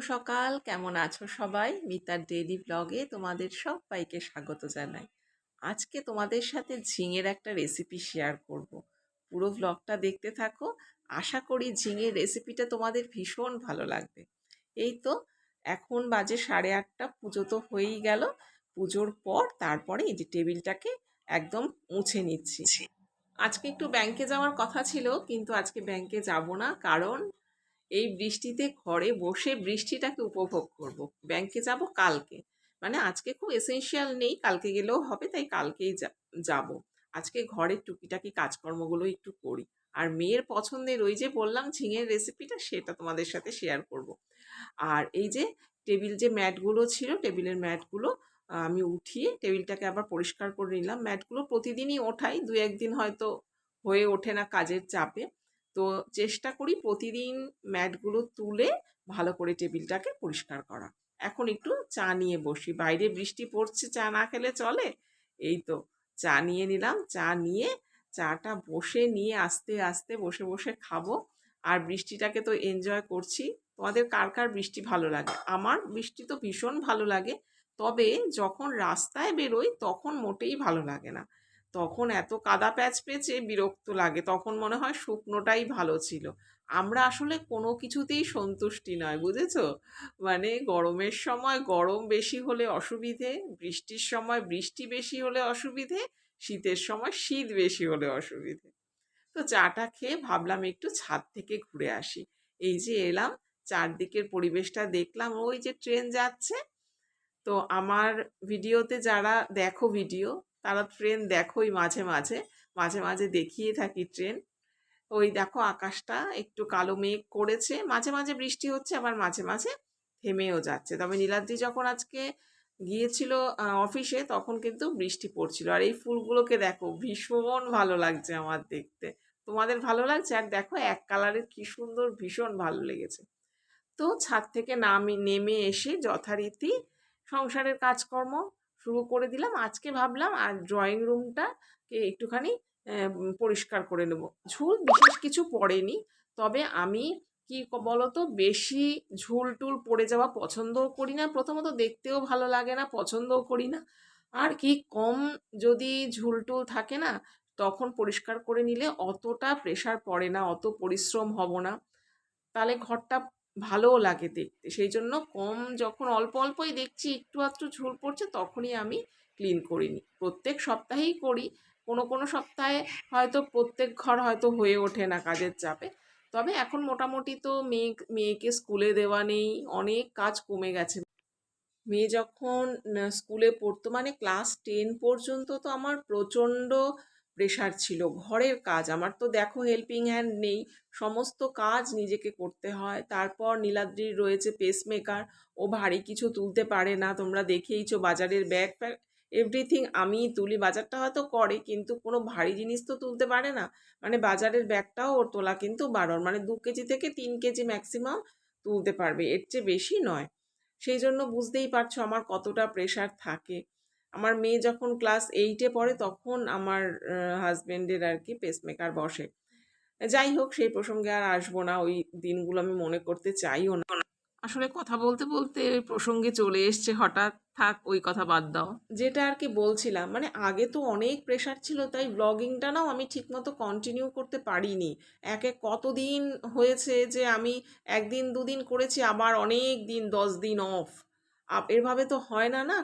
সকাল। কেমন আছো সবাই? মিতার ডেইলি ব্লগে তোমাদের সবাইকে স্বাগত জানাই। আজকে তোমাদের সাথে ঝিঙের একটা রেসিপি শেয়ার করব। পুরো ব্লগটা দেখতে থাকো। আশা করি ঝিঙের রেসিপিটা তোমাদের ভীষণ ভালো লাগবে। এই তো, এখন বাজে সাড়ে আটটা, পুজো তো হয়েই গেল। পুজোর পর তারপরে এই যে টেবিলটাকে একদম মুছে নিচ্ছি। আজকে একটু ব্যাংকে যাওয়ার কথা ছিল, কিন্তু আজকে ব্যাংকে যাব না। কারণ এই বৃষ্টিতে ঘরে বসে বৃষ্টিটাকে উপভোগ করব। ব্যাংকে যাব কালকে। মানে আজকে খুব এসেনশিয়াল নেই, কালকে গেলেও হবে, তাই কালকেই যাব। আজকে ঘরের টুকিটাকি কাজকর্মগুলো একটু করি। আর মেয়ের পছন্দের ওই যে বললাম ঝিঙের রেসিপিটা সেটা তোমাদের সাথে শেয়ার করব। আর এই যে টেবিল যে ম্যাটগুলো ছিল টেবিলের ম্যাটগুলো আমি উঠিয়ে টেবিলটাকে আবার পরিষ্কার করে নিলাম। ম্যাটগুলো প্রতিদিনই ওঠাই দু একদিন হয়তো হয়ে ওঠে না কাজের চাপে। তো চেষ্টা করি প্রতিদিন ম্যাটগুলো তুলে ভালো করে টেবিলটাকে পরিষ্কার করা। এখন একটু চা নিয়ে বসি। বাইরে বৃষ্টি পড়ছে, চা না খেলে চলে? এই তো, চা নিয়ে নিলাম। চা নিয়ে চাটা বসে নিয়ে আস্তে আস্তে বসে বসে খাব। আর বৃষ্টিটাকে তো এনজয় করছি। তোমাদের কার কার বৃষ্টি ভালো লাগে? আমার বৃষ্টি তো ভীষণ ভালো লাগে। তবে যখন রাস্তায় বেরোই তখন মোটেই ভালো লাগে না। তখন এত কাদা প্যাচ পেঁচে বিরক্ত লাগে, তখন মনে হয় শুকনোটাই ভালো ছিল। আমরা আসলে কোনো কিছুতেই সন্তুষ্টি নয়, বুঝেছ? মানে গরমের সময় গরম বেশি হলে অসুবিধে, বৃষ্টির সময় বৃষ্টি বেশি হলে অসুবিধে, শীতের সময় শীত বেশি হলে অসুবিধে। তো চাটা খেয়ে ভাবলাম একটু ছাদ থেকে ঘুরে আসি। এই যে এলাম, চারদিকের পরিবেশটা দেখলাম, ওই যে ট্রেন যাচ্ছে। তো আমার ভিডিওতে যারা দেখো ভিডিও তারা ট্রেন দেখোই মাঝে মাঝে মাঝে মাঝে দেখিয়ে থাকি ট্রেন। ওই দেখো আকাশটা একটু কালো মেঘ করেছে, মাঝে মাঝে বৃষ্টি হচ্ছে, আবার মাঝে মাঝে থেমেও যাচ্ছে। তবে নীলাদ্রি যখন আজকে গিয়েছিল অফিসে তখন কিন্তু বৃষ্টি পড়ছিল। আর এই ফুলগুলোকে দেখো, ভীষণ ভালো লাগছে আমার দেখতে। তোমাদের ভালো লাগছে? আর দেখো এক কালারের কি সুন্দর, ভীষণ ভালো লেগেছে। তো ছাদ থেকে নামি, নেমে এসে যথারীতি সংসারের কাজকর্ম শুরু করে দিলাম। আজকে ভাবলাম আর ড্রয়িং রুমটাকে একটুখানি পরিষ্কার করে নেব। ঝুল বিশেষ কিছু পড়েনি, তবে আমি কি বলতো, বেশি ঝুল টুল পড়ে যাওয়া পছন্দও করি না। প্রথমত দেখতেও ভালো লাগে না, পছন্দও করি না। আর কি কম যদি ঝুল টুল থাকে না, তখন পরিষ্কার করে নিলে অতটা প্রেশার পড়ে না, অত পরিশ্রম হব না। তাহলে ঘরটা ভালোও লাগে দেখতে। সেই জন্য কম যখন অল্প অল্পই দেখছি, একটু আধটু ঝুল পড়ছে, তখনই আমি ক্লিন করিনি। প্রত্যেক সপ্তাহেই করি। কোনো কোনো সপ্তাহে হয়তো প্রত্যেক ঘর হয়তো হয়ে ওঠে না কাজের চাপে। তবে এখন মোটামুটি তো মেয়ে, মেয়েকে স্কুলে দেওয়া নেই, অনেক কাজ কমে গেছে। মেয়ে যখন স্কুলে পড়তো মানে ক্লাস টেন পর্যন্ত তো আমার প্রচণ্ড প্রেশার ছিল, ঘরের কাজ। আমার তো দেখো হেল্পিং হ্যান্ড নেই, সমস্ত কাজ নিজেকে করতে হয়। তারপর নীলাদ্রির রয়েছে পেসমেকার ও ভারী কিছু তুলতে পারে না। তোমরা দেখেইছো বাজারের ব্যাগ ফ্যাগ এভরিথিং আমি তুলি। বাজারটা হয়তো করে, কিন্তু কোনো ভারী জিনিস তো তুলতে পারে না। মানে বাজারের ব্যাগটাও ওর তোলা কিন্তু বারণ। মানে দু কেজি থেকে তিন কেজি ম্যাক্সিমাম তুলতে পারবে, এর চেয়ে বেশি নয়। সেই জন্য বুঝতেই পারছ আমার কতটা প্রেশার থাকে। আমার মেয়ে যখন ক্লাস এইটে পড়ে তখন আমার হাজব্যান্ডের আর কি পেসমেকার বসে। যাই হোক সেই প্রসঙ্গে আর আসব না ওই দিনগুলো আমি মনে করতে চাইও না। আসলে কথা বলতে বলতে ওই প্রসঙ্গে চলে এসছে হঠাৎ থাক ওই কথা বাদ দাও। যেটা আর কি বলছিলাম মানে আগে তো অনেক প্রেশার ছিল তাই ব্লগিংটা নাও আমি ঠিকমতো কন্টিনিউ করতে পারিনি। একে এক কতদিন হয়েছে যে আমি একদিন দুদিন করেছি আবার অনেক দিন দশ দিন অফ এরভাবে তো হয় না না?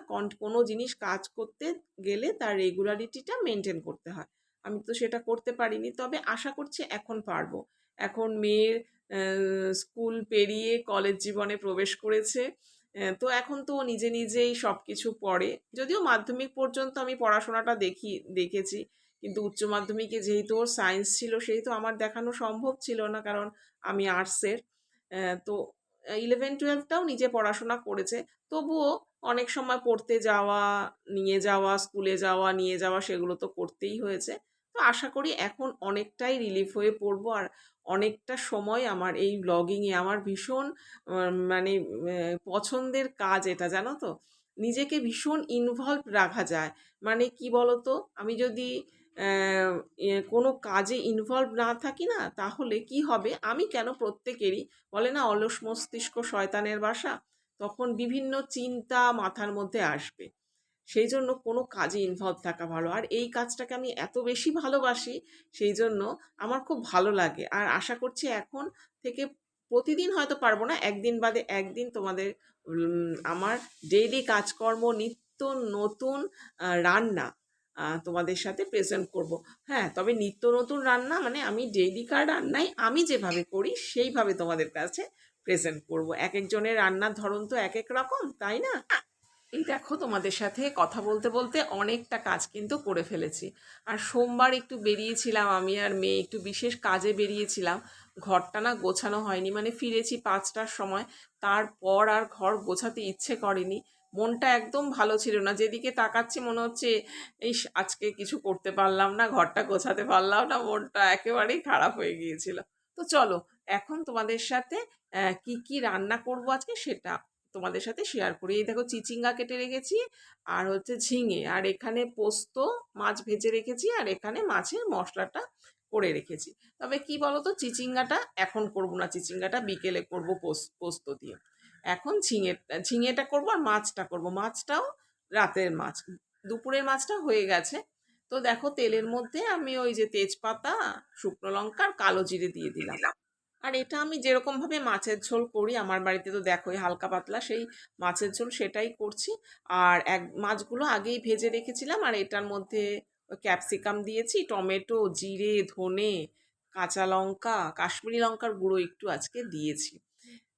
কোনো জিনিস কাজ করতে গেলে তার রেগুলারিটিটা মেনটেন করতে হয়। আমি তো সেটা করতে পারিনি, তবে আশা করছি এখন পারব। এখন মেয়ের স্কুল পেরিয়ে কলেজ জীবনে প্রবেশ করেছে তো এখন তো নিজে নিজেই সব কিছু পড়ে। যদিও মাধ্যমিক পর্যন্ত আমি পড়াশোনাটা দেখি, দেখেছি, কিন্তু উচ্চ মাধ্যমিকে যেহেতু ওর সায়েন্স ছিল, সেহেতু আমার দেখানো সম্ভব ছিল না, কারণ আমি আর্টসের তো ইলেভেন টুয়েলভটাও নিজে পড়াশোনা করেছে। তবুও অনেক সময় পড়তে যাওয়া, নিয়ে যাওয়া স্কুলে যাওয়া, নিয়ে যাওয়া সেগুলো তো করতেই হয়েছে। তো আশা করি এখন অনেকটাই রিলিফ হয়ে পড়ব আর অনেকটা সময় আমার এই ব্লগিংয়ে আমার ভীষণ মানে পছন্দের কাজ এটা, জানো তো? নিজেকে ভীষণ ইনভলভ রাখা যায়। মানে কি বলতো? আমি যদি কোনো কাজে ইনভলভ না থাকি না, তাহলে কি হবে? আমি কেন প্রত্যেকেরই, বলে না অলস মস্তিষ্ক শয়তানের বাসা? তখন বিভিন্ন চিন্তা মাথার মধ্যে আসবে। সেই জন্য কোনো কাজে ইনভলভ থাকা ভালো। আর এই কাজটাকে আমি এত বেশি ভালোবাসি, সেই জন্য আমার খুব ভালো লাগে। আর আশা করছি এখন থেকে প্রতিদিন হয়তো পারব না, একদিন বাদে একদিন তোমাদের আমার ডেইলি কাজকর্ম, নিত্য নতুন রান্না। তোমাদের সাথে প্রেজেন্ট করব। হ্যাঁ তবে নিত্য নতুন রান্না মানে আমি ডেইলিকার রান্নাই আমি যেভাবে করি, সেইভাবে তোমাদের কাছে প্রেজেন্ট করব। এক একজনের রান্নার ধরন তো এক এক রকম, তাই না? এই দেখো তোমাদের সাথে কথা বলতে বলতে অনেকটা কাজ কিন্তু করে ফেলেছি। আর সোমবার একটু বেরিয়েছিলাম আমি আর মেয়ে, একটু বিশেষ কাজে বেরিয়েছিলাম। ঘরটা না গোছানো হয়নি মানে ফিরেছি পাঁচটার সময়। তারপর আর ঘর গোছাতে ইচ্ছে করেনি। মনটা একদম ভালো ছিল না। যেদিকে তাকাচ্ছি মনে হচ্ছে এই আজকে কিছু করতে পারলাম না, ঘরটা গোছাতে পারলাম না। মনটা একেবারেই খারাপ হয়ে গিয়েছিল। তো চলো, এখন তোমাদের সাথে কি কি রান্না করব আজকে সেটা তোমাদের সাথে শেয়ার করি। এই দেখো, চিচিঙ্গা কেটে রেখেছি, আর হচ্ছে ঝিঙে। আর এখানে পোস্ত, মাছ ভেজে রেখেছি, আর এখানে মাছের মশলাটা করে রেখেছি। তবে কি বলতো, চিচিঙ্গাটা এখন করব না। চিচিঙ্গাটা বিকেলে করব পোস্ত দিয়ে। এখন ঝিঙে ঝিঙেটা করব আর মাছটা করব। মাছটাও রাতের মাছ। দুপুরের মাছটা হয়ে গেছে। তো দেখো তেলের মধ্যে আমি ওই যে তেজপাতা শুকনো লঙ্কা আর কালো জিরে দিয়ে দিলাম। আর এটা আমি যেরকমভাবে মাছের ঝোল করি আমার বাড়িতে তো দেখোই হালকা পাতলা সেই মাছের ঝোল সেটাই করছি। আর এক মাছগুলো আগেই ভেজে রেখেছিলাম আর এটার মধ্যে ক্যাপসিকাম দিয়েছি টমেটো জিরে ধনে কাঁচা লঙ্কা কাশ্মীরি লঙ্কার গুঁড়ো একটু আজকে দিয়েছি।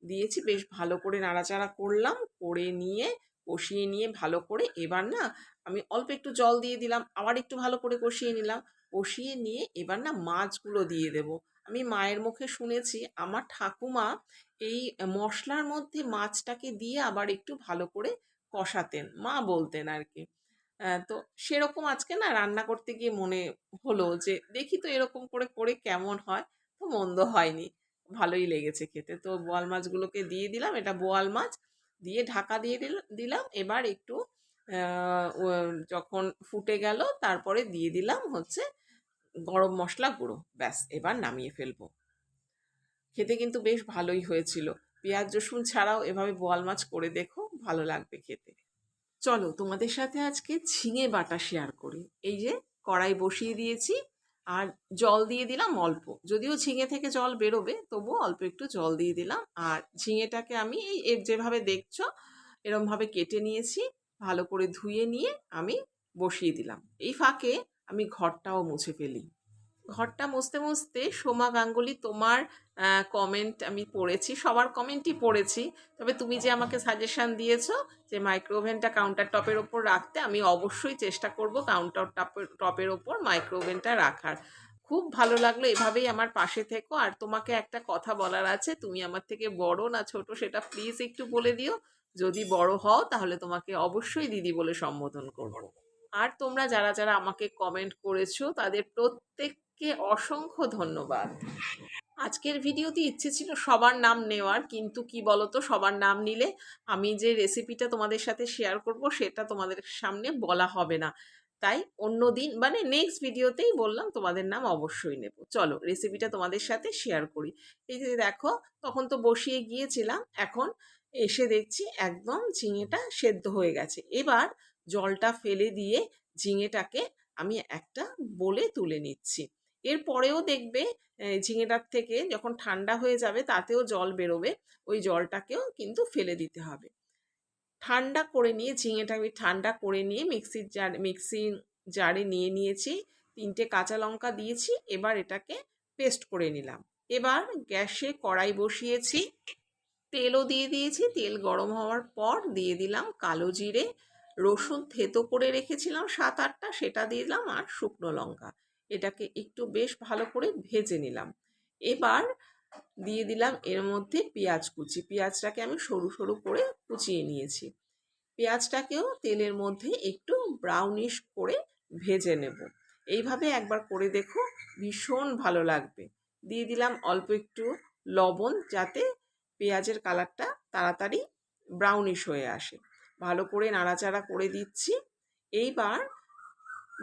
দিয়েছি। বেশ ভালো করে নাড়াচাড়া করলাম, করে নিয়ে, কষিয়ে নিয়ে ভালো করে এবার না আমি অল্প একটু জল দিয়ে দিলাম, আবার একটু ভালো করে কষিয়ে নিলাম। কষিয়ে নিয়ে এবার না মাছগুলো দিয়ে দেবো। আমি মায়ের মুখে শুনেছি, আমার ঠাকুমা এই মশলার মধ্যে মাছটাকে দিয়ে আবার একটু ভালো করে কষাতেন, মা বলতেন আর কি। তো সেরকম আজকে না রান্না করতে গিয়ে মনে হলো যে, দেখি তো এরকম করে করে কেমন হয়? তো মন্দ হয়নি। ভালোই লেগেছে খেতে। তো বোয়াল মাছগুলোকে দিয়ে দিলাম, এটা বোয়াল মাছ। দিয়ে ঢাকা দিয়ে দিল- দিলাম। এবার একটু যখন ফুটে গেল, তারপরে দিয়ে দিলাম হচ্ছে গরম মশলা গুঁড়ো। ব্যাস, এবার নামিয়ে ফেলব। খেতে কিন্তু বেশ ভালোই হয়েছিল। পেঁয়াজ, রসুন ছাড়াও এভাবে বোয়াল মাছ করে দেখো, ভালো লাগবে খেতে। চলো তোমাদের সাথে আজকে ঝিঙে বাটা শেয়ার করি। এই যে কড়াই বসিয়ে দিয়েছি। আর জল দিয়ে দিলাম অল্প। যদিও ঝিঙে থেকে জল বেরোবে, তবুও অল্প একটু জল দিয়ে দিলাম। আর ঝিঙেটাকে আমি এই যেভাবে দেখছ, এরমভাবে কেটে নিয়েছি, ভালো করে ধুয়ে নিয়ে আমি বসিয়ে দিলাম। এই ফাঁকে আমি ঘরটাও মুছে ফেলি। ঘরটা মুছতে মুছতে সোমা গাঙ্গুলি তোমার কমেন্ট আমি পড়েছি, সবার কমেন্টই পড়েছি। তবে তুমি যে আমাকে সাজেশন দিয়েছ যে মাইক্রোওভেনটা কাউন্টার টপের ওপর রাখতে, আমি অবশ্যই চেষ্টা করব কাউন্টার টপের টপের ওপর মাইক্রোওভেনটা রাখার। খুব ভালো লাগল, এভাবেই আমার পাশে থেকো। আর তোমাকে একটা কথা বলার আছে, তুমি আমার থেকে বড় না ছোট সেটা প্লিজ একটু বলে দিও। যদি বড় হও, তাহলে তোমাকে অবশ্যই দিদি বলে সম্বোধন করব। আর তোমরা যারা যারা আমাকে কমেন্ট করেছ, তাদের প্রত্যেককে অসংখ্য ধন্যবাদ। আজকের ভিডিওতে ইচ্ছে ছিল সবার নাম নেওয়ার, কিন্তু কি বলতো, সবার নাম নিলে আমি যে রেসিপিটা তোমাদের সাথে শেয়ার করব, সেটা তোমাদের সামনে বলা হবে না। তাই অন্য দিন মানে নেক্সট ভিডিওতেই বললাম তোমাদের নাম অবশ্যই নেব। চলো রেসিপিটা তোমাদের সাথে শেয়ার করি। এই যে দেখো, তখন তো বসিয়ে গিয়েছিলাম, এখন এসে দেখছি একদম ঝিঙেটা সেদ্ধ হয়ে গেছে। এবার জলটা ফেলে দিয়ে ঝিঙেটাকে আমি একটা বলে তুলে নিচ্ছি। এরপরেও দেখবে ঝিঙেটার থেকে যখন ঠান্ডা হয়ে যাবে তাতেও জল বেরোবে, ওই জলটাকেও কিন্তু ফেলে দিতে হবে। ঠান্ডা করে নিয়ে, ঝিঙেটা আমি ঠান্ডা করে নিয়ে মিক্সির জার, মিক্সি জারে নিয়ে নিয়েছি, তিনটে কাঁচা লঙ্কা দিয়েছি, এবার এটাকে পেস্ট করে নিলাম। এবার গ্যাসে কড়াই বসিয়েছি, তেলও দিয়ে দিয়েছি, তেল গরম হওয়ার পর দিয়ে দিলাম কালো জিরে, রসুন থেতো করে রেখেছিলাম সাত আটটা, সেটা দিয়ে দিলাম আর শুকনো লঙ্কা। এটাকে একটু বেশ ভালো করে ভেজে নিলাম। এবার দিয়ে দিলাম এর মধ্যে পেঁয়াজ কুচি। পেঁয়াজটাকে আমি সরু সরু করে কুচিয়ে নিয়েছি। পেঁয়াজটাকেও তেলের মধ্যে একটু ব্রাউনিশ করে ভেজে নেব। এইভাবে একবার করে দেখো, ভীষণ ভালো লাগবে। দিয়ে দিলাম অল্প একটু লবণ যাতে পেঁয়াজের কালারটা তাড়াতাড়ি ব্রাউনিশ হয়ে আসে। ভালো করে নাড়াচাড়া করে দিচ্ছি। এইবার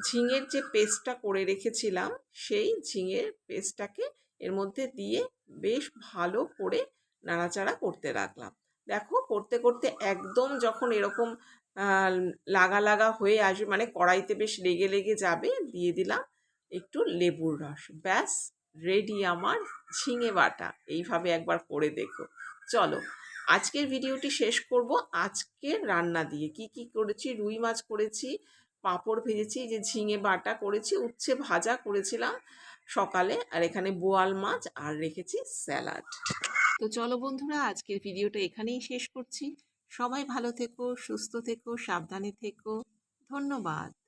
ঝিঙের যে পেস্টটা করে রেখেছিলাম, সেই ঝিঙের পেস্টটাকে এর মধ্যে দিয়ে বেশ ভালো করে নাড়াচাড়া করতে রাখলাম দেখো, করতে করতে একদম যখন এরকম লাগা লাগা হয়ে আসবে মানে কড়াইতে বেশ লেগে লেগে যাবে, দিয়ে দিলাম একটু লেবুর রস। ব্যাস, রেডি আমার ঝিঙে বাটা। এইভাবে একবার করে দেখো। চলো, আজকের ভিডিওটি শেষ করব। আজকের রান্না দিয়ে কি কি করেছি? রুই মাছ করেছি পাঁপড় ভেজেছি যে ঝিঙে বাটা করেছি, উচ্ছে ভাজা করেছিলাম সকালে, আর এখানে বোয়াল মাছ, আর রেখেছি স্যালাড। তো চলো বন্ধুরা, আজকের ভিডিওটা এখানেই শেষ করছি। সবাই ভালো থেকো, সুস্থ থেকো, সাবধানে থেকো। ধন্যবাদ।